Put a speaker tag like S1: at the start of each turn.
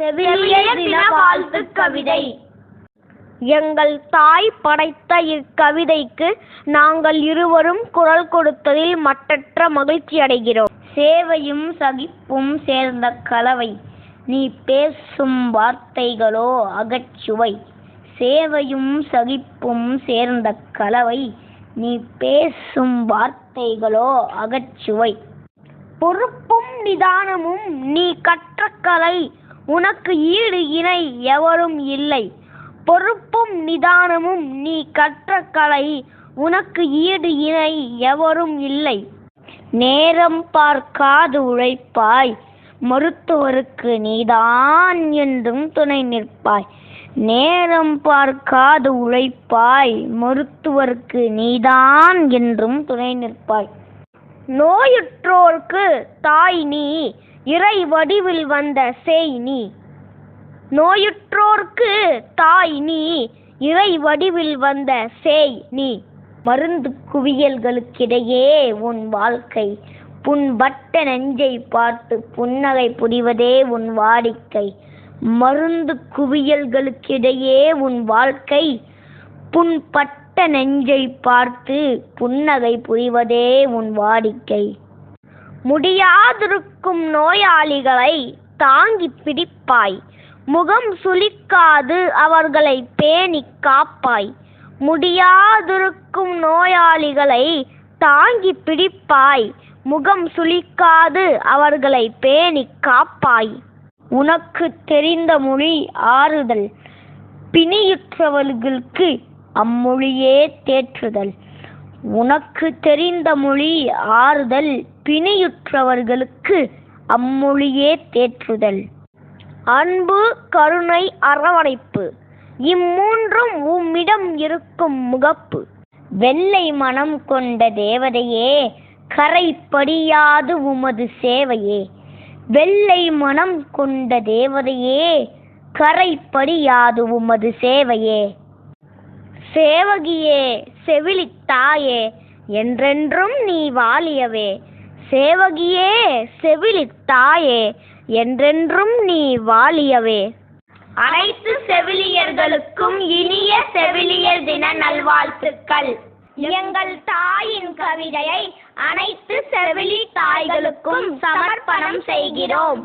S1: வாழ்த்து வாழ்த்துக் கவிதை. எங்கள் தாய் படைத்த இக்கவிதைக்கு நாங்கள் இருவரும் குரல் கொடுத்ததில் மட்டற்ற மகிழ்ச்சி அடைகிறோம். சேவையும் சகிப்பும் சேர்ந்த கலவை. நீ பேசும் வார்த்தைகளோ அகச்சுவை. சேவையும் சகிப்பும் சேர்ந்த கலவை. நீ பேசும் வார்த்தைகளோ அகச்சுவை. பொறுப்பும் நிதானமும் நீ கற்ற கலை. உனக்கு ஈடு இணை எவரும் இல்லை. பொறுப்பும் நிதானமும் நீ கற்ற கலை. உனக்கு ஈடு இணை எவரும் இல்லை. நேரம் பார்க்காது உழைப்பாய். மருத்துவருக்கு நீதான் என்றும் துணை நிற்பாய். நேரம் பார்க்காது உழைப்பாய். மருத்துவருக்கு நீதான் என்றும் துணை நிற்பாய். நோயுற்றோர்க்கு தாய் நீ. இறை வடிவில் வந்த சேய் நீ. நோயுற்றோர்க்கு தாய் நீ. இறை வடிவில் வந்த சேய் நீ. மருந்து குவியல்களுக்கிடையே உன் வாழ்க்கை. புண்பட்ட நெஞ்சை பார்த்து புன்னகை புரிவதே உன் வாடிக்கை. மருந்து குவியல்களுக்கிடையே உன் வாழ்க்கை. புண்பட்ட நெஞ்சை பார்த்து புன்னகை புரிவதே உன் வாடிக்கை. முடியாதிருக்கும் நோயாளிகளை தாங்கி பிடிப்பாய். முகம் சுளிக்காது அவர்களை பேணி காப்பாய். முடியாதிருக்கும் நோயாளிகளை தாங்கி பிடிப்பாய். முகம் சுளிக்காது அவர்களை பேணி காப்பாய். உனக்கு தெரிந்த மொழி ஆறுதல். பிணியுற்றவர்களுக்கு அம்மொழியே தேற்றுதல். உனக்கு தெரிந்த மொழி ஆறுதல் பிணியுற்றவர்களுக்கு அம்மொழியே தேற்றுதல். அன்பு கருணை அரவணைப்பு இம்மூன்றும் உம்மிடம் இருக்கும் முகப்பு. வெள்ளை மனம் கொண்ட தேவதையே கரைப்படியாது உமது சேவையே. வெள்ளை மனம் கொண்ட தேவதையே கரைப்படியாது உமது சேவையே. சேவகியே செவிலித்தாயே என்றென்றும் நீ வாழியவே சேவகியே செவிலித்தாயே என்றென்றும் நீ வாழியவே அனைத்து செவிலியர்களுக்கும் இனிய செவிலியர் தின நல்வாழ்த்துக்கள். எங்கள் தாயின் கவிதையை அனைத்து செவிலி தாய்களுக்கும் சமர்ப்பணம் செய்கிறோம்.